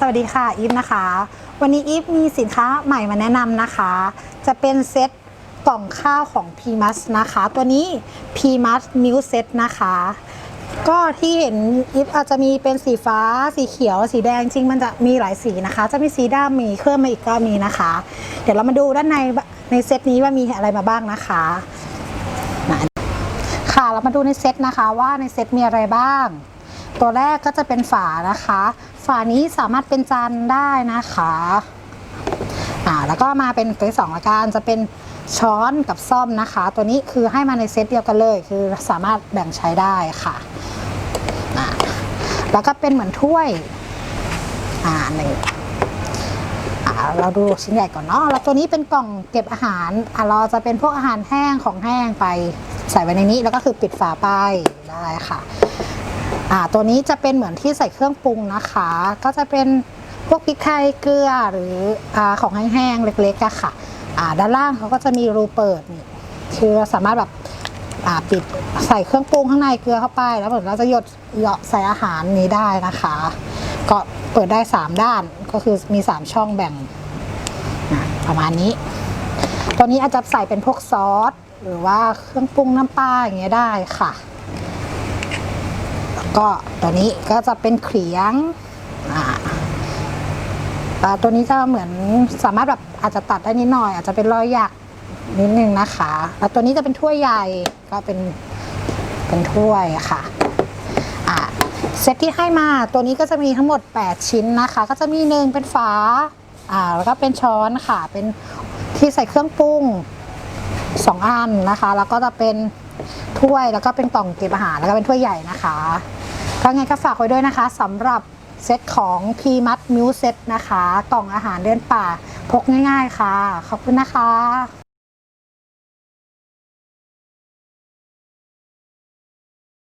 สวัสดีค่ะอีฟนะคะ วันนี้อีฟมีสินค้าใหม่มาแนะนำนะคะ จะเป็นเซตกล่องข้าวของ p ีมัสนะคะ ตัวนี้ p ีมัสมิลเซตนะคะ ก็ที่เห็นอีฟอาจจะมีเป็นสีฟ้า สีเขียว สีแดงจริงมันจะมีหลายสีนะคะ จะมีสีดำมีเครื่องมาอีกก็มีนะคะ เดี๋ยวเรามาดูด้านในในเซตนี้ว่ามีอะไรมาบ้างนะคะค่ะเรามาดูในเซตนะคะว่าในเซตมีอะไรบ้าง ตัวแรกก็จะเป็นฝานะคะ ฝานี้สามารถเป็นจานได้นะคะอ่าแล้วก็มาเป็นตัวที่สองละกันจะเป็นช้อนกับซ่อมนะคะ ตัวนี้คือให้มาในเซตเดียวกันเลย คือสามารถแบ่งใช้ได้ค่ะอ่าแล้วก็เป็นเหมือนถ้วยอ่าหนึ่งอ่าเราดูชิ้นใหญ่ก่อนเนาะ แล้วตัวนี้เป็นกล่องเก็บอาหารอ่าเราจะเป็นพวกอาหารแห้งของแห้งไปใส่ไว้ในนี้ แล้วก็คือปิดฝาไปได้ค่ะ อ่าตัวนี้จะเป็นเหมือนที่ใส่เครื่องปรุงนะคะ ก็จะเป็นพวกพริกไทยเกลือหรืออาของแห้งๆเล็กๆอะค่ะอ่าด้านล่างเขาก็จะมีรูเปิดนี่คือสามารถแบบอ่าปิดใส่เครื่องปรุงข้างในเกลือเข้าไป แล้วเหมือนเราจะหยดเหยาะใส่อาหารนี้ได้นะคะ ก็เปิดได้ 3 ด้านก็คือมี 3 ช่องแบ่งประมาณนี้ ตัวนี้อาจจะใส่เป็นพวกซอส หรือว่าเครื่องปรุงน้ำปลาอย่างเงี้ยได้ค่ะ ก็ตัวนี้ก็จะเป็นเขียงอ่าตัวนี้จะเหมือนสามารถแบบอาจจะตัดได้นิดหน่อย อาจจะเป็นรอยหยักนิดนึงนะคะ แล้วตัวนี้จะเป็นถ้วยใหญ่ก็เป็นเป็นถ้วยค่ะอ่าเซตที่ให้มาตัวนี้ก็จะมีทั้งหมด 8 ชิ้นนะคะ ก็จะมีหนึ่งเป็นฝาอ่าแล้วก็เป็นช้อนค่ะ เป็นที่ใส่เครื่องปรุงสองอันนะคะ แล้วก็จะเป็นถ้วยแล้วก็เป็นกล่องเก็บอาหารแล้วก็เป็นถ้วยใหญ่นะคะ ก็ไงก็ฝากไว้ด้วยนะคะสำหรับเซตของพีมัดมิวเซตนะคะ กล่องอาหารเดินป่า พกง่ายๆค่ะ ขอบคุณนะคะ